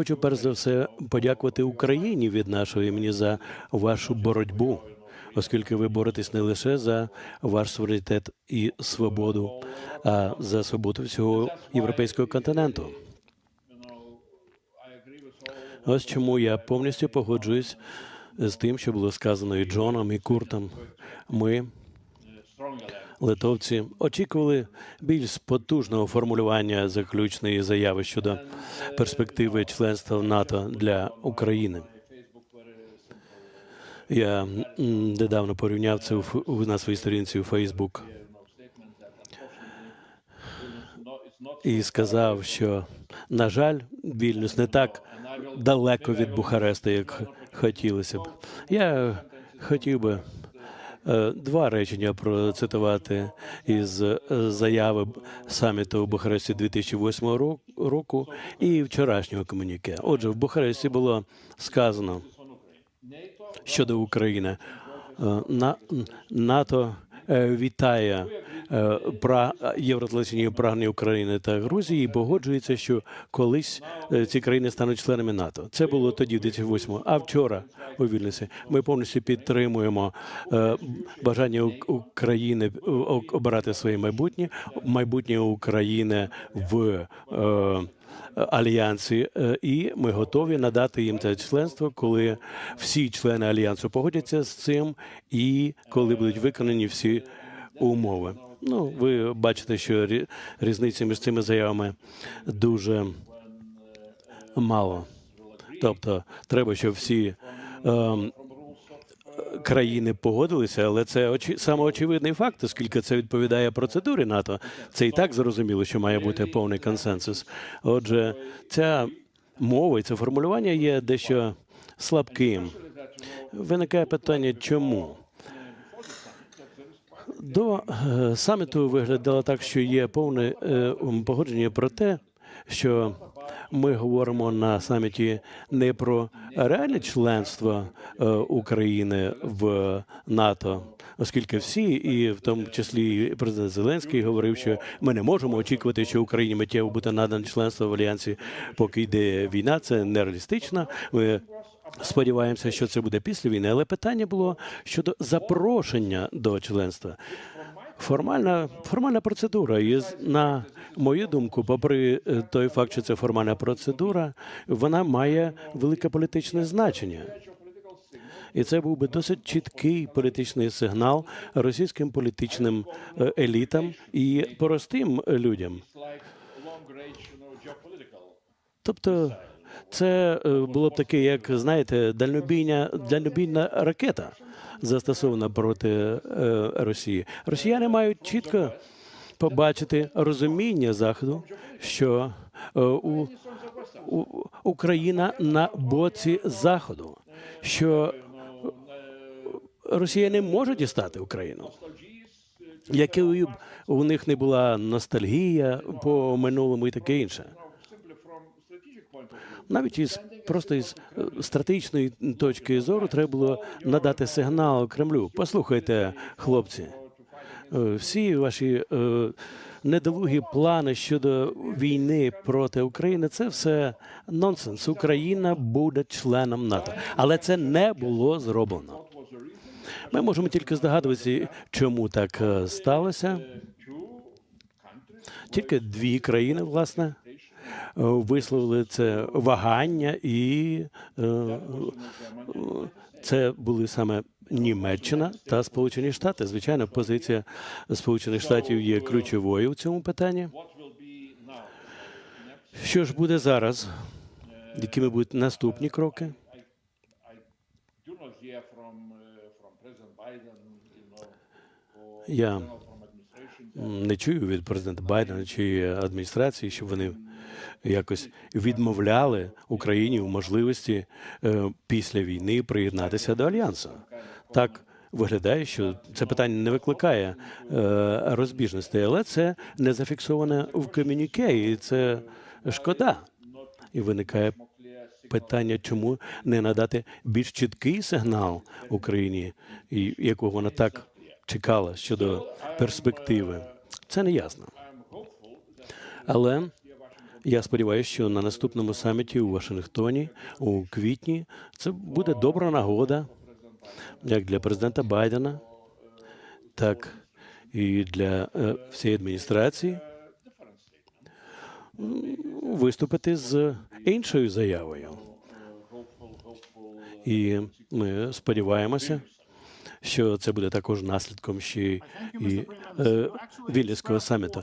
хочу перш за все подякувати Україні від нашого імені за вашу боротьбу, оскільки ви боретесь не лише за ваш суверенітет і свободу, а за свободу всього європейського континенту. Ось чому я повністю погоджуюсь з тим, що було сказано і Джоном, і Куртом. Ми, литовці, очікували більш потужного формулювання заключної заяви щодо перспективи членства в НАТО для України. Я недавно порівняв це на своїй сторінці у Фейсбук і сказав, що на жаль, Вільнюс не так далеко від Бухареста, як хотілося б. Я хотів би два речення процитувати із е, заяви саміту в Бухаресті 2008 ро- року і вчорашнього комуніке. Отже, в Бухаресті було сказано щодо України. Е, На НАТО е, вітає е, пра євроатлантичні прагнення України та Грузії і погоджується, що колись е, ці країни стануть членами НАТО. Це було тоді, в 2008 А вчора у Вільнюсі ми повністю підтримуємо е, бажання України е, обирати своє майбутнє, майбутнє України в. е, альянсі, е, і ми готові надати їм це членство, коли всі члени альянсу погодяться з цим, і коли будуть виконані всі умови. Ну, ви бачите, що рі- різниці між цими заявами дуже мало. Тобто, треба, щоб всі ем, країни погодилися, але це очі самоочевидний факт, оскільки це відповідає процедурі НАТО. Це і так зрозуміло, що має бути повний консенсус. Отже, ця мова і це формулювання є дещо слабким. Виникає питання, чому? До е, саміту виглядало так, що є повне е, погодження про те, що ми говоримо на саміті не про реальне членство е, України в НАТО, оскільки всі, і в тому числі президент Зеленський, говорив, що ми не можемо очікувати, що Україні миттєво буде надане членство в альянсі, поки йде війна. Це нереалістично. Ми Сподіваємося, що це буде після війни, але питання було щодо запрошення до членства. Формальна формальна процедура. І на мою думку, попри е, той факт, що це формальна процедура, вона має велике політичне значення. І це був би досить чіткий політичний сигнал російським політичним е, елітам і простим людям. Тобто, це е, було б таке, як знаєте, дальнобійна дальнобійна ракета застосована проти е, Росії. Росіяни мають чітко побачити розуміння заходу, що е, у, у Україна на боці заходу, що Росія не може дістати Україну. Якою б у них не була ностальгія по минулому і таке інше. Навіть із просто із е, стратегічної точки зору треба було надати сигнал Кремлю. Послухайте, хлопці, е, всі ваші е, недолугі плани щодо війни проти України це все нонсенс. Україна буде членом НАТО, але це не було зроблено. Ми можемо тільки здогадуватися, чому так сталося. Тільки дві країни, власне, висловили це вагання, і е, е, це були саме Німеччина та Сполучені Штати. Звичайно, позиція Сполучених Штатів є ключовою в цьому питанні. Що ж буде зараз? Якими будуть наступні кроки? Я не чую від президента Байдена чи адміністрації, щоб вони якось відмовляли Україні в можливості е, після війни приєднатися до альянсу. Так виглядає, що це питання не викликає е, розбіжностей, але це не зафіксоване в комюніке, і це шкода. І виникає питання, чому не надати більш чіткий сигнал Україні, якого вона так чекала щодо перспективи. Це не ясно. Але Я сподіваюся, що на наступному саміті у Вашингтоні у квітні це буде добра нагода як для президента Байдена, так і для е, всієї адміністрації виступити з іншою заявою. І ми сподіваємося, що це буде також наслідком ще і е, Вільнюського саміту.